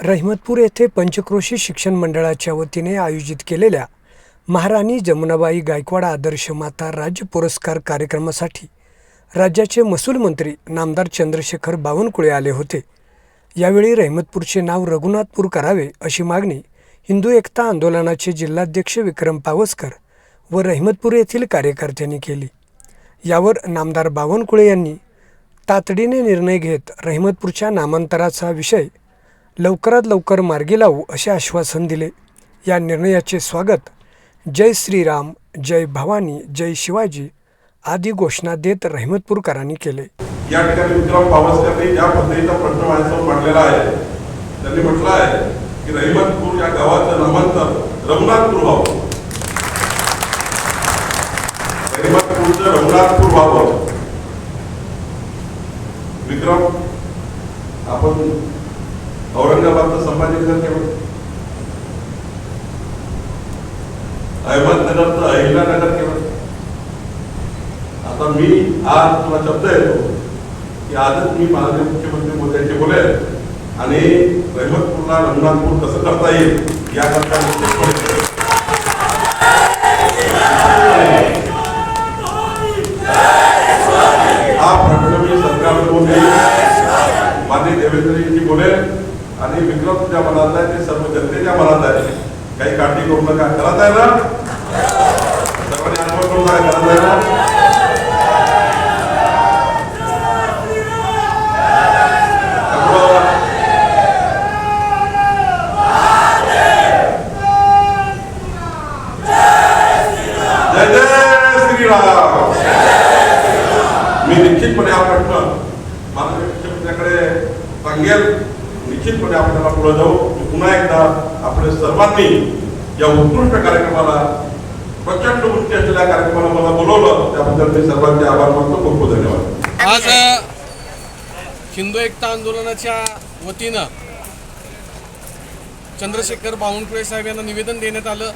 रहिमतपूर येथे पंचक्रोशी शिक्षण मंडळाच्या वतीने आयोजित केलेल्या महाराणी जमुनाबाई गायकवाड आदर्श माता राज्य पुरस्कार कार्यक्रमासाठी राज्याचे महसूल मंत्री नामदार चंद्रशेखर बावनकुळे आले होते. यावेळी रहिमतपूरचे नाव रघुनाथपूर करावे अशी मागणी हिंदू एकता आंदोलनाचे जिल्हाध्यक्ष विक्रम पावसकर व रहिमतपूर येथील कार्यकर्त्यांनी केली. यावर नामदार बावनकुळे यांनी तातडीने निर्णय घेत रहिमतपूरच्या नामांतराचा विषय लवकरात लवकर मार्गी लावू असे आश्वासन दिले. या निर्णयाचे स्वागत जय श्रीराम जय भवानी जय शिवाजी आदी घोषणा देत रहिमतपूरकरांनी केले. या ठिकाणी विक्रम पावसकरनी ज्या पद्धतीचा प्रश्न माझ्यासमोर मांडलेला आहे त्यांनी म्हटलं आहे की रहिमतपूर या गावाचं नामांतर रघुनाथपूर व्हावं. रहिमतपूरचं रघुनाथपूर व्हावं. विक्रम आपण औरंगाबादचं संभाजीनगर केवळ? अहमदनगरचं अहिल्यानगर केवळ? आता मी आज तुला शब्द येतो की आजच मी माननीय मुख्यमंत्री मोदी बोलेल आणि रहिमतपूरला रंगनाथपूर कसं करता येईल याकरता मी statement करेन. हा प्रश्न मी सरकारला बोलेल माननीय देवेंद्रजींशी बोलेल आणि विक्रम ज्या मनात आहे ते सर्व जनतेच्या मनात आहे. काही काठी करू नका करत आहे ना? सर्वांनी आठवण करू नका करत आहे ना? मी निश्चितपणे हा प्रश्न माननीय मुख्यमंत्र्याकडे सांगेल. निश्चितपणे आपण त्याला पुढे जाऊ. मी पुन्हा एकदा आपल्या सर्वांनी या उत्कृष्ट कार्यक्रमाला प्रचंड वृत्ती असलेल्या कार्यक्रमाला मला बोलवलं. त्याबद्दल मी सर्वांचे आभार मानतो. खूप खूप धन्यवाद. आज हिंदू एकता आंदोलनाच्या वतीनं चंद्रशेखर बावनकुळे साहेब यांना निवेदन देण्यात आलं.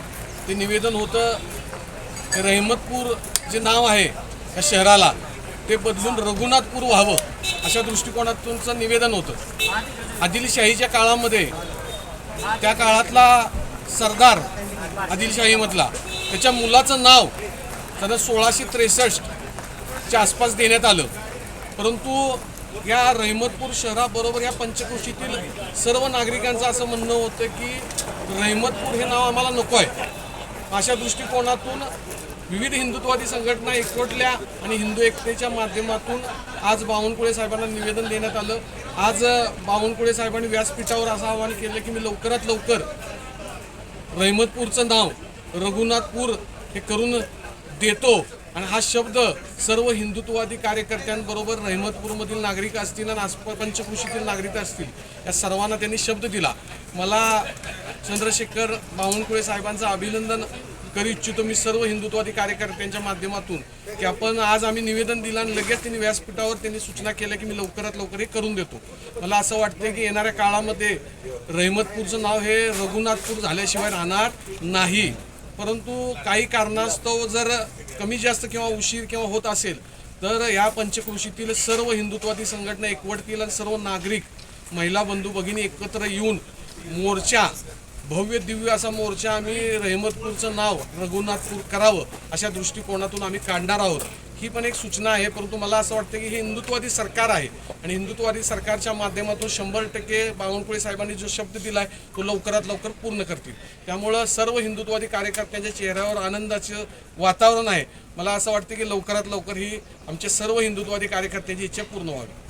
ते निवेदन होतं रहमतपूर जे नाव आहे या शहराला ते बदलून रघुनाथपूर व्हावं अशा दृष्टिकोनातूनचं निवेदन होतं. आदिलशाहीच्या काळामध्ये त्या काळातला सरदार आदिलशाहीमधला त्याच्या मुलाचं नाव त्यांना सोळाशे त्रेसष्टच्या आसपास देण्यात आलं. परंतु या रहिमतपूर शहराबरोबर या पंचकोशीतील सर्व नागरिकांचं असं म्हणणं होतं की रहिमतपूर हे नाव आम्हाला नको आहे अशा दृष्टिकोनातून विविध हिंदुत्ववादी संघटना एकवटल्या आणि हिंदू एकतेच्या माध्यमातून आज बावनकुळे साहेबांना निवेदन देण्यात आलं. आज बावनकुळे साहेबांनी व्यासपीठावर असं आवाहन केलं की मी लवकरात लवकर रहिमतपूरचं नाव रघुनाथपूर हे करून देतो. आणि हा शब्द सर्व हिंदुत्ववादी कार्यकर्त्यांबरोबर रहिमतपूरमधील नागरिक असतील आणि आस पंचकृषीतील नागरिक असतील या सर्वांना त्यांनी शब्द दिला. मला चंद्रशेखर बावनकुळे साहेबांचं अभिनंदन करू इच्छितो मी सर्व हिंदुत्ववादी कार्यकर्त्यांच्या माध्यमातून की आपण आज आम्ही निवेदन दिलं आणि लगेच त्यांनी व्यासपीठावर त्यांनी सूचना केल्या की मी लवकरात लवकर हे करून देतो. मला असं वाटतं की येणाऱ्या काळामध्ये रहिमतपूरचं नाव हे रघुनाथपूर झाल्याशिवाय राहणार नाही. परंतु काही कारणास्तव जर कमी जास्त किंवा उशीर किंवा होत असेल तर या पंचक्रोशीतील सर्व हिंदुत्वादी संघटना एकवटतील आणि सर्व नागरिक महिला बंधू भगिनी एकत्र येऊन मोर्चा भव्य दिव्य असा मोर्चा आम्ही रहिमतपूरचं नाव रघुनाथपूर करावं अशा दृष्टिकोनातून आम्ही काढणार आहोत. ही पण एक सूचना आहे परंतु मला असं वाटतं की हे हिंदुत्ववादी सरकार आहे. आणि हिंदुत्ववादी सरकारच्या माध्यमातून शंभर टक्के बावनकुळे साहेबांनी जो शब्द दिला आहे तो लवकरात लवकर पूर्ण करतील. त्यामुळं सर्व हिंदुत्ववादी कार्यकर्त्यांच्या चेहऱ्यावर आनंदाचं वातावरण आहे. मला असं वाटतं की लवकरात लवकर ही आमचे सर्व हिंदुत्ववादी कार्यकर्त्यांची इच्छा पूर्ण व्हावी.